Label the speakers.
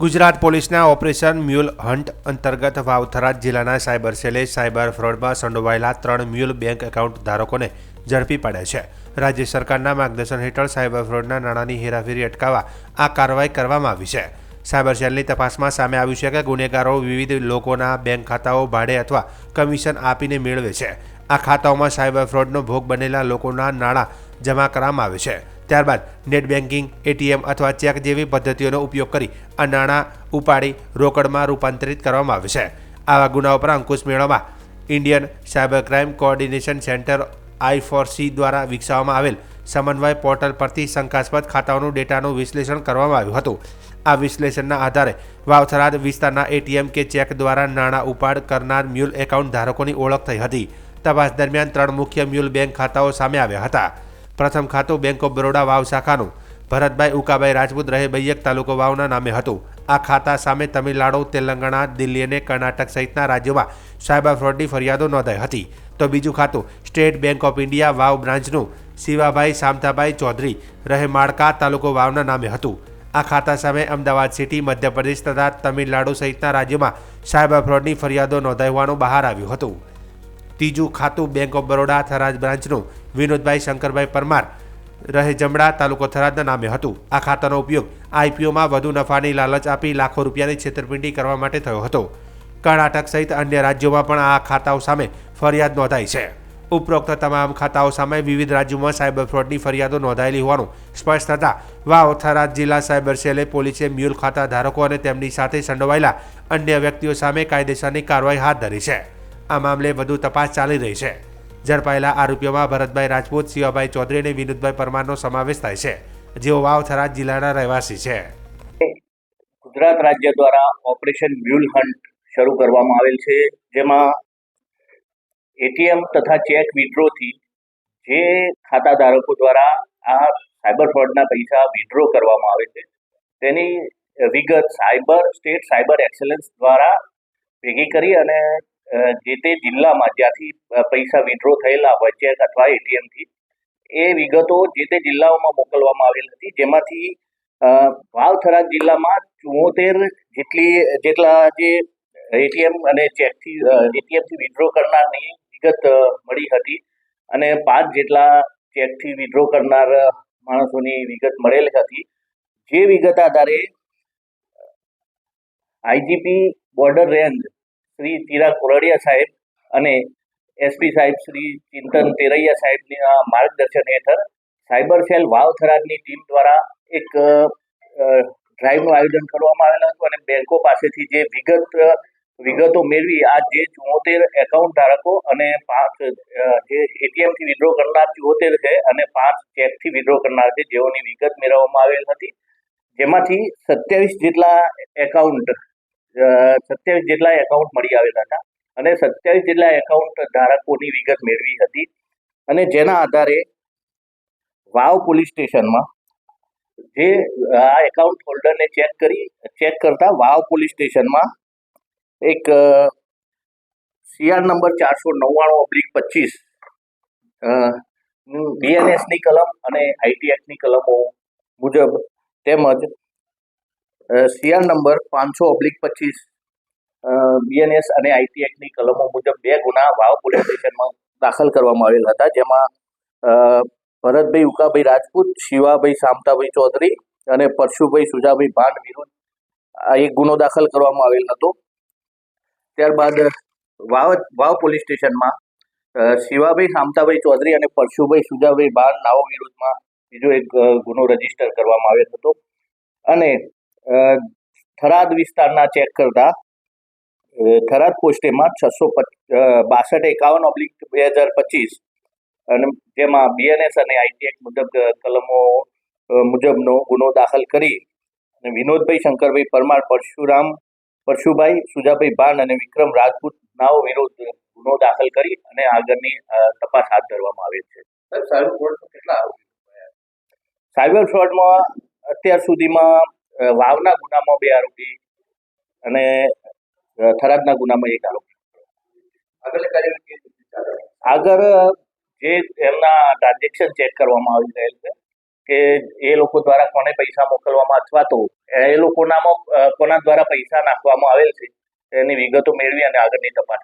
Speaker 1: ગુજરાત પોલીસના operation mule hunt અંતર્ગત વાવથરા જિલ્લાના સાયબર સેલે સાયબર ફ્રોડમાં સંડોવાયેલા ત્રણ મ્યુલ બેંક એકાઉન્ટ ધારકોને ઝડપી પાડ્યા છે. રાજ્ય સરકારના માર્ગદર્શન હેઠળ સાયબર ફ્રોડના નાણાંની હેરાફેરી અટકાવવા આ કાર્યવાહી કરવામાં આવી છે. સાયબર સેલની તપાસમાં સામે આવ્યું છે કે ગુનેગારો વિવિધ લોકોના બેંક ખાતાઓ ભાડે અથવા કમિશન આપીને મેળવે છે. આ ખાતાઓમાં સાયબર ફ્રોડનો ભોગ બનેલા લોકોના નાણાં જમા કરવામાં આવે છે. ત્યારબાદ નેટ બેન્કિંગ એટીએમ અથવા ચેક જેવી પદ્ધતિઓનો ઉપયોગ કરી આ નાણાં ઉપાડી, રોકડમાં રૂપાંતરિત કરવામાં આવે છે. આવા ગુનાઓ પર અંકુશ મેળવવા Indian cyber crime coordination centre I four C દ્વારા વિકસાવવામાં આવેલ સમન્વય પોર્ટલ પરથી શંકાસ્પદ ખાતાઓનું ડેટાનું વિશ્લેષણ કરવામાં આવ્યું હતું. આ વિશ્લેષણના આધારે વાવથરાદ વિસ્તારના એટીએમ કે ચેક દ્વારા નાણાં ઉપાડ કરનાર મ્યુલ એકાઉન્ટ ધારકોની ઓળખ થઈ હતી. તપાસ દરમિયાન ત્રણ મુખ્ય મ્યુલ બેંક ખાતાઓ સામે આવ્યા હતા. પ્રથમ ખાતું બેંક ઓફ બરોડા વાવ શાખાનું. ભરતભાઈ ઉકાભાઈ રાજપૂત રહે બૈયક તાલુકો વાવના નામે હતું. આ ખાતા સામે તમિલનાડુ, તેલંગાણા, દિલ્હી અને કર્ણાટક સહિતના રાજ્યોમાં સાયબર ફ્રોડની ફરિયાદો નોંધાઈ હતી. તો બીજું ખાતું state bank of India Vav બ્રાન્ચનું Shivabhai Samtabhai Chaudhary રહે માળકા તાલુકો વાવના નામે હતું. આ ખાતા સામે અમદાવાદ સિટી, મધ્યપ્રદેશ તથા તમિલનાડુ સહિતના રાજ્યોમાં સાયબર ફ્રોડની ફરિયાદો નોંધાઈ હોવાનું બહાર આવ્યું હતું. ત્રીજું ખાતું બેંક ઓફ બરોડા થરાજ બ્રાન્ચનું વિનોદભાઈ, શંકરભાઈ પરમાર રહે જમડા તાલુકો થરાદના નામે હતું. આ ખાતાનો ઉપયોગ આઈપીઓમાં વધુ નફાની લાલચ આપી લાખો રૂપિયાની છેતરપિંડી કરવા માટે થયો હતો. કર્ણાટક સહિત અન્ય રાજ્યોમાં પણ આ ખાતાઓ સામે ફરિયાદ નોંધાઈ છે. ઉપરોક્ત તમામ ખાતાઓ સામે વિવિધ રાજ્યોમાં સાયબર ફ્રોડની ફરિયાદો નોંધાયેલી હોવાનું સ્પષ્ટ થતાં વાવ થરાદ જિલ્લા સાયબર સેલે પોલીસે મ્યુલ ખાતા ધારકો અને તેમની સાથે સંડોવાયેલા અન્ય વ્યક્તિઓ સામે કાયદેસરની કાર્યવાહી હાથ ધરી છે. આ મામલે વધુ તપાસ ચાલી રહી છે. ઝડપાયેલા આરોપીઓમાં ભરતભાઈ રાજપૂત, શિવાભાઈ ચૌધરી અને વિનોદભાઈ પરમારનો સમાવેશ થાય છે, જેઓ વાવ થરાદ જિલ્લાના રહેવાસી છે.
Speaker 2: ગુજરાત રાજ્ય દ્વારા ઓપરેશન મ્યુલ હન્ટ શરૂ કરવામાં આવેલ છે, જેમાં એટીએમ તથા ચેક વિડ્રોથી જે ખાતા ધારકો દ્વારા આ સાયબર ફ્રોડના પૈસા વિડ્રો કરવામાં આવે છે, તેની વિગત સાયબર, સ્ટેટ સાયબર એક્સેલન્સ દ્વારા ભેગી કરી અને જે તે જિલ્લામાં જ્યાંથી પૈસા વિડ્રો થયેલા હોય ચેક અથવા એટીએમથી એ વિગતો જે તે જિલ્લાઓમાં મોકલવામાં આવેલ હતી. જેમાંથી વાવથરા જિલ્લામાં ચુમ્મોતેર જેટલી, જેટલા જે એટીએમ અને ચેકથી એટીએમથી વિડ્રો કરનારની વિગત મળી હતી. અને પાંચ જેટલા ચેકથી વિડ્રો કરનાર માણસોની વિગત મળેલ હતી. જે વિગત આધારે IGP border range Shri Chirag Kordiya સાહેબ અને એસપી સાહેબ શ્રી ચિંતન તેરૈયા સાહેબના માર્ગદર્શન હેઠળ સાયબર સેલ વાવ થરાદની ટીમ દ્વારા એક ડ્રાઈવનું આયોજન કરવામાં આવેલ હતું અને બેંકો પાસેથી જે વિગત, વિગતો મેળવી આ જે ચુમ્મોતેર એકાઉન્ટ ધારકો અને પાંચ જે એટીએમથી વિડ્રો કરનાર ચુમ્મોતેર છે અને પાંચ ચેકથી વિડ્રો કરનાર છે જેઓની વિગત મેળવવામાં આવેલ હતી. જેમાંથી સત્યાવીસ જેટલા એકાઉન્ટ સત્યાવીસ જેટલા એકાઉન્ટ મળી આવેલા હતા અને સત્યાવીસ જેટલા એકાઉન્ટ ધારકોની વિગત મેળવી હતી અને જેના આધારે વાવ પોલીસ સ્ટેશનમાં જે આ એકાઉન્ટ હોલ્ડરને ચેક કરી ચેક કરતા વાવ પોલીસ સ્ટેશનમાં એક સીઆર નંબર ચારસો નવ્વાણું ઓબ્લિક પચીસ બીએનએસની કલમ અને આઈટી એક્ટની કલમો મુજબ તેમજ સીઆર નંબર પાંચસો ઓબ્લિક પચીસ. બીએનએસ અને આઈટી એક્ટની કલમો મુજબ બે ગુના વાવ પોલીસ સ્ટેશનમાં દાખલ કરવામાં આવેલ હતા, જેમાં ભરતભાઈ ઉકાભાઈ રાજપૂત, શિવાભાઈ સામતાભાઈ ચૌધરી અને પરશુભાઈ સુજાભાઈ ભાંડ વિરુદ્ધ આ એક ગુનો દાખલ કરવામાં આવેલ હતો. ત્યારબાદ વાવ વાવ પોલીસ સ્ટેશનમાં શિવાભાઈ સામતાભાઈ ચૌધરી અને પરશુભાઈ સુજાભાઈ ભાંડ નાઓ વિરુદ્ધમાં બીજો એક ગુનો રજિસ્ટર કરવામાં આવેલ હતો. અને થરાદ વિસ્તારના ચેક કરતા થરાદ પોસ્ટેમાં છસો બાસઠ એકાવન ઓબ્લિક બે હજાર પચીસ અને જેમાં બીએનએસ અને આઈટી એક્ટ મુજબ કલમો મુજબનો ગુનો દાખલ કરી અને વિનોદભાઈ શંકરભાઈ પરમાર પરશુરામ પરશુભાઈ સુજાભાઈ ભાન અને વિક્રમ રાજપૂત નાઓ વિરુદ્ધ ગુનો દાખલ કરી અને આગળની તપાસ હાથ ધરવામાં આવે છે? સાયબર ફ્રોડમાં અત્યાર સુધીમાં વાવના ગુનામાં બે આરોપી અને થરાદના ગુનામાં એક આરોપી. આગળ જે એમના ટ્રાન્ઝેક્શન ચેક કરવામાં આવી રહેલ છે કે એ લોકો દ્વારા કોને પૈસા મોકલવામાં અથવા તો એ લોકોનામાં કોના દ્વારા પૈસા નાખવામાં આવેલ છે એની વિગતો મેળવી અને આગળની તપાસ